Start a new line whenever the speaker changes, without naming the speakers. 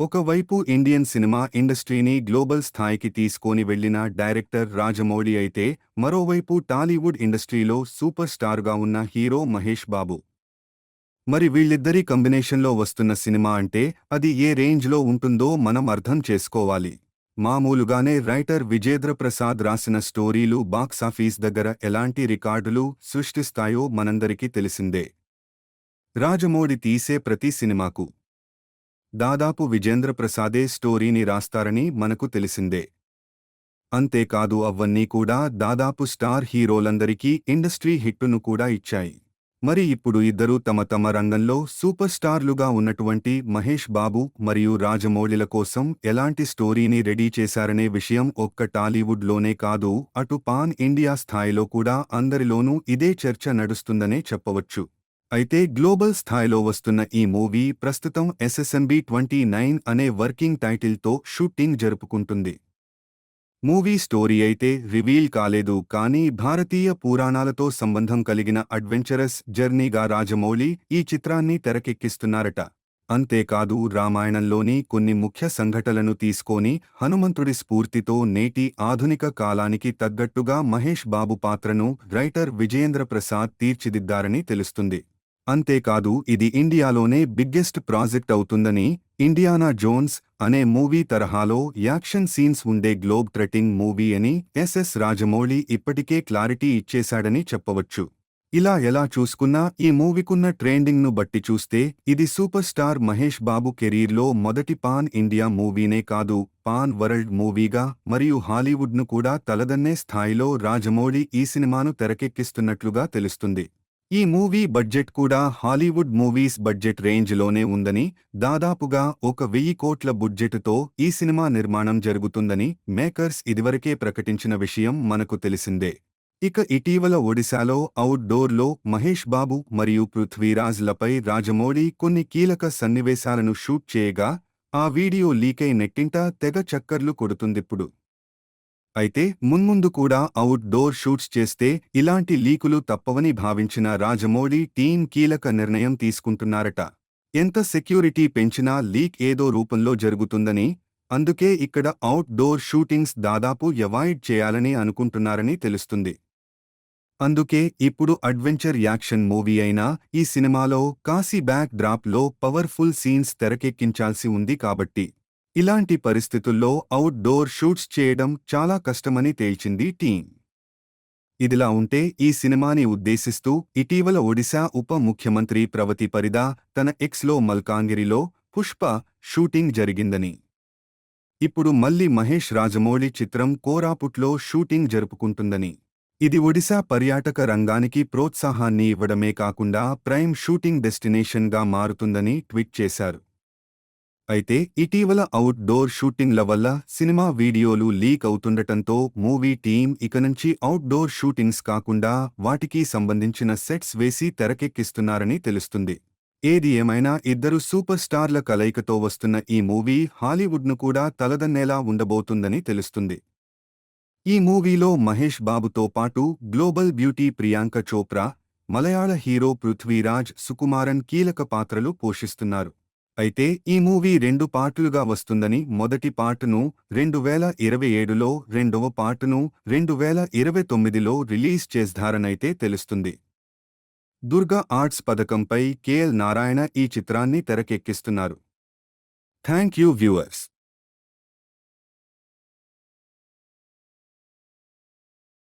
ఒకవైపు Indian cinema ఇండస్ట్రీని global స్థాయికి తీసుకొని వెళ్ళిన డైరెక్టర్ రాజమౌళి అయితే మరోవైపు టాలీవుడ్ ఇండస్ట్రీలో సూపర్ స్టార్గా ఉన్న హీరో మహేష్ బాబు. మరి వీళ్ళిద్దరి కంబినేషన్లో వస్తున్న సినిమా అంటే అది ఏ రేంజ్లో ఉంటుందో మనం అర్థం చేసుకోవాలి. మామూలుగానే రైటర్ విజేంద్ర ప్రసాద్ రాసిన స్టోరీలు బాక్సాఫీస్ దగ్గర ఎలాంటి రికార్డులు సృష్టిస్తాయో మనందరికీ తెలిసిందే. రాజమౌళి తీసే ప్రతి సినిమాకు దాదాపు విజేంద్ర ప్రసాదే స్టోరీని రాస్తారని మనకు తెలిసిందే. అంతేకాదు అవన్నీ కూడా దాదాపు స్టార్ హీరోలందరికీ ఇండస్ట్రీ హిట్టును కూడా ఇచ్చాయి. మరి ఇప్పుడు ఇద్దరూ తమ తమ రంగంలో సూపర్ స్టార్లుగా ఉన్నటువంటి మహేష్ బాబు మరియు రాజమౌళిల కోసం ఎలాంటి స్టోరీని రెడీ చేశారనే విషయం ఒక్క టాలీవుడ్లోనే కాదు అటు పాన్ ఇండియా స్థాయిలో కూడా అందరిలోనూ ఇదే చర్చ నడుస్తుందనే చెప్పవచ్చు. అయితే గ్లోబల్ స్థాయిలో వస్తున్న ఈ మూవీ ప్రస్తుతం ఎస్ఎస్ఎన్బి ట్వంటీ నైన్ అనే వర్కింగ్ టైటిల్తో షూటింగ్ జరుపుకుంటుంది. మూవీ స్టోరీ అయితే రివీల్ కాలేదు కానీ భారతీయ పురాణాలతో సంబంధం కలిగిన అడ్వెంచరస్ జర్నీగా రాజమౌళి ఈ చిత్రాన్ని తెరకెక్కిస్తున్నారట. అంతేకాదు రామాయణంలోని కొన్ని ముఖ్య సంఘటనలను తీసుకొని హనుమంతుడి స్ఫూర్తితో నేటి ఆధునిక కాలానికి తగ్గట్టుగా మహేష్ బాబు పాత్రను రైటర్ విజయేంద్ర ప్రసాద్ తీర్చిదిద్దారని తెలుస్తుంది. అంతేకాదు ఇది ఇండియాలోనే బిగ్గెస్ట్ ప్రాజెక్ట్ అవుతుందని ఇండియానా జోన్స్ అనే మూవీ తరహాలో యాక్షన్ సీన్స్ ఉండే గ్లోబ్ థ్రెటింగ్ మూవీ అని ఎస్ఎస్ రాజమౌళి ఇప్పటికే క్లారిటీ ఇచ్చేశాడని చెప్పవచ్చు. ఇలా ఎలా చూసుకున్నా ఈ మూవీకున్న ట్రెండింగ్ను బట్టి చూస్తే ఇది సూపర్ స్టార్ మహేష్ బాబు కెరీర్లో మొదటి పాన్ ఇండియా మూవీనే కాదు పాన్ వరల్డ్ మూవీగా మరియు హాలీవుడ్ను కూడా తలదన్నే స్థాయిలో రాజమౌళి ఈ సినిమాను తెరకెక్కిస్తున్నట్లుగా తెలుస్తుంది. ఈ మూవీ బడ్జెట్ కూడా హాలీవుడ్ మూవీస్ బడ్జెట్ రేంజ్లోనే ఉందని దాదాపుగా ఒక వెయ్యి కోట్ల బడ్జెట్తో ఈ సినిమా నిర్మాణం జరుగుతుందని మేకర్స్ ఇదివరకే ప్రకటించిన విషయం మనకు తెలిసిందే. ఇక ఇటీవల ఒడిశాలో అవుట్డోర్లో మహేష్ బాబు మరియు పృథ్వీరాజ్లపై రాజమౌళి కొన్ని కీలక సన్నివేశాలను షూట్ చేయగా ఆ వీడియో లీకై నెట్టింట తెగ చక్కర్లు కొడుతుందిప్పుడు. అయితే మున్ముందు కూడా అవుట్ డోర్ షూట్స్ చేస్తే ఇలాంటి లీకులు తప్పవని భావించిన రాజమౌళి టీం కీలక నిర్ణయం తీసుకుంటున్నారట. ఎంత సెక్యూరిటీ పెంచినా లీక్ ఏదో రూపంలో జరుగుతుందని అందుకే ఇక్కడ అవుట్ డోర్ షూటింగ్స్ దాదాపు ఎవాయిడ్ చేయాలని అనుకుంటున్నారని తెలుస్తుంది. అందుకే ఇప్పుడు అడ్వెంచర్ యాక్షన్ మూవీ అయినా ఈ సినిమాలో కాశీ బ్యాక్ డ్రాప్లో పవర్ఫుల్ సీన్స్ తెరకెక్కించాల్సి ఉంది కాబట్టి. ఇలాంటి పరిస్థితుల్లో అవుట్ డోర్ షూట్స్ చేయడం చాలా కష్టమని తేల్చింది టీం ఇదిలా ఉంటే ఈ సినిమాని ఉద్దేశిస్తూ ఇటీవల ఒడిశా ఉప ముఖ్యమంత్రి ప్రవతి పరిదా తన ఎక్స్లో మల్కాంగిరిలో పుష్ప షూటింగ్ జరిగిందని. ఇప్పుడు మళ్ళీ మహేష్ రాజమౌళి చిత్రం కోరాపుట్లో షూటింగ్ జరుపుకుంటుందని. ఇది ఒడిశా పర్యాటక రంగానికి ప్రోత్సాహాన్ని ఇవ్వడమే కాకుండా ప్రైమ్ షూటింగ్ డెస్టినేషన్గా మారుతుందని ట్వీట్ చేశారు. అయితే ఇటీవల అవుట్ డోర్ షూటింగ్ల వల్ల సినిమా వీడియోలు లీక్ అవుతుండటంతో మూవీ టీం ఇక నుంచి అవుట్ డోర్ షూటింగ్స్ కాకుండా వాటికి సంబంధించిన సెట్స్ వేసి తెరకెక్కిస్తున్నారని తెలుస్తుంది. ఏది ఏమైనా ఇద్దరు సూపర్ స్టార్ల కలయికతో వస్తున్న ఈ మూవీ హాలీవుడ్ను కూడా తలదన్నేలా ఉండబోతుందని తెలుస్తుంది. ఈ మూవీలో మహేష్ బాబుతో పాటు global beauty Priyanka Chopra Malayala hero Prithviraj Sukumaran కీలక పాత్రలు పోషిస్తున్నారు. అయితే ఈ మూవీ రెండు పార్టులుగా వస్తుందని మొదటి పార్టును రెండు వేల ఇరవై ఏడులో రెండవ పార్టును రెండు వేల ఇరవై తొమ్మిదిలో రిలీజ్ చేస్తారనైతే తెలుస్తుంది. దుర్గా ఆర్ట్స్ పథకంపై కెఎల్ నారాయణ ఈ చిత్రాన్ని తెరకెక్కిస్తున్నారు. Thank you viewers.